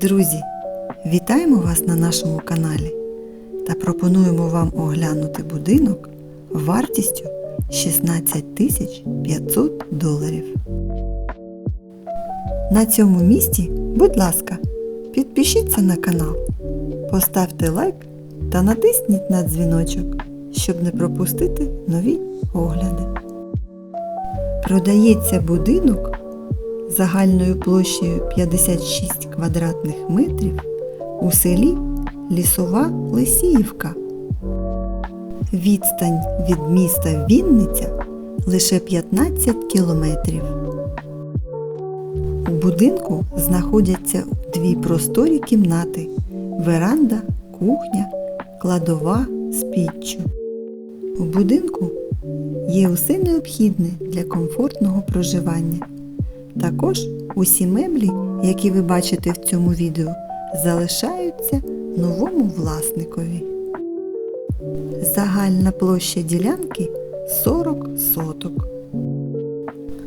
Друзі, вітаємо вас на нашому каналі та пропонуємо вам оглянути будинок вартістю 16 тисяч 500 доларів. На цьому місці, будь ласка, підпишіться на канал, поставте лайк та натисніть на дзвіночок, щоб не пропустити нові огляди. Продається будинок загальною площею 56 квадратних метрів у селі Лісова Лисіївка. Відстань від міста Вінниця лише 15 кілометрів. У будинку знаходяться дві просторі кімнати, веранда, кухня, кладова з піччю. У будинку є усе необхідне для комфортного проживання. Також усі меблі, які ви бачите в цьому відео, залишаються новому власникові. Загальна площа ділянки 40 соток.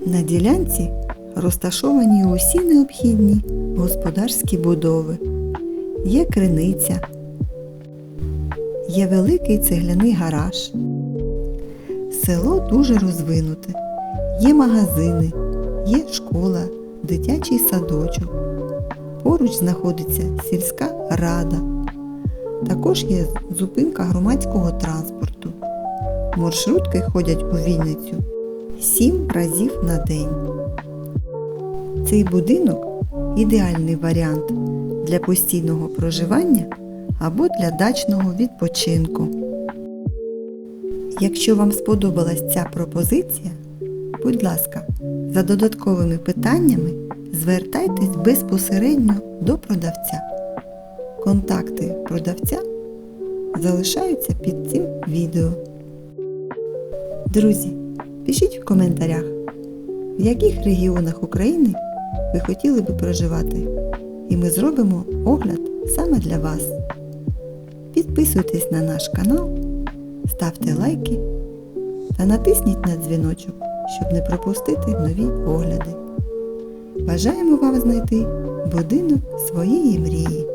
На ділянці розташовані усі необхідні господарські будови. Є криниця, є великий цегляний гараж. Село дуже розвинуте. Є магазини, є школа, дитячий садочок. Поруч знаходиться сільська рада. Також є зупинка громадського транспорту. Маршрутки ходять у Вінницю 7 разів на день. Цей будинок ідеальний варіант для постійного проживання або для дачного відпочинку. Якщо вам сподобалась ця пропозиція, будь ласка, за додатковими питаннями звертайтесь безпосередньо до продавця. Контакти продавця залишаються під цим відео. Друзі, пишіть в коментарях, в яких регіонах України ви хотіли би проживати, і ми зробимо огляд саме для вас. Підписуйтесь на наш канал, ставте лайки та натисніть на дзвіночок, щоб не пропустити нові огляди. Бажаємо вам знайти будинок своєї мрії.